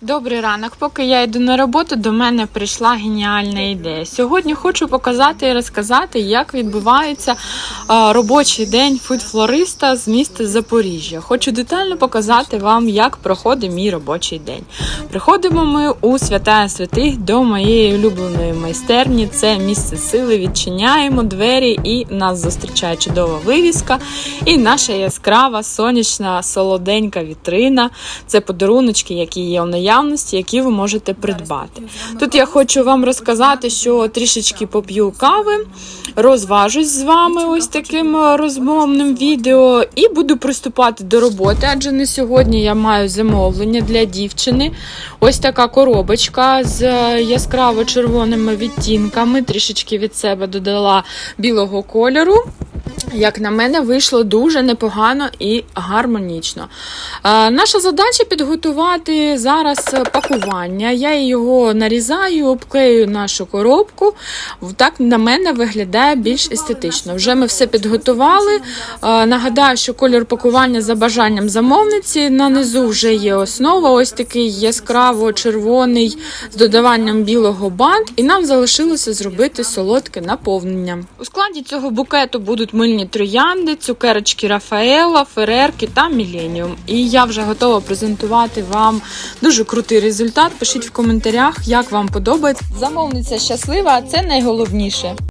Добрий ранок. Поки я йду на роботу, до мене прийшла геніальна ідея. Сьогодні хочу показати і розказати, як відбувається робочий день фуд-флориста з міста Запоріжжя. Хочу детально показати вам, як проходить мій робочий день. Приходимо ми у свята святих до моєї улюбленої майстерні. Це місце сили. Відчиняємо двері, і нас зустрічає чудова вивіска. І наша яскрава сонячна солоденька вітрина. Це подаруночки, які є у наявності, які ви можете придбати. Тут я хочу вам розказати, що трішечки поп'ю кави, розважусь з вами ось таким розмовним відео і буду приступати до роботи, адже не сьогодні я маю замовлення для дівчини. Ось така коробочка з е, яскраво червоними відтінками, трішечки від себе додала білого кольору. Як на мене, вийшло дуже непогано і гармонічно. Е, наша задача підготувати зараз пакування. Я його нарізаю, обклею нашу коробку. Так на мене виглядає більш естетично. Вже ми все підготували. Е, нагадаю, що колір пакування за бажанням замовниці. На низу вже є основа, ось такий яскраво червоний з додаванням білого бант, і нам залишилося зробити солодке наповнення. У складі цього букету будуть мильні троянди, цукерочки Рафаела, Ферерки та Міленіум. І я вже готова презентувати вам дуже крутий результат. Пишіть в коментарях, як вам подобається. Замовниця щаслива, це найголовніше.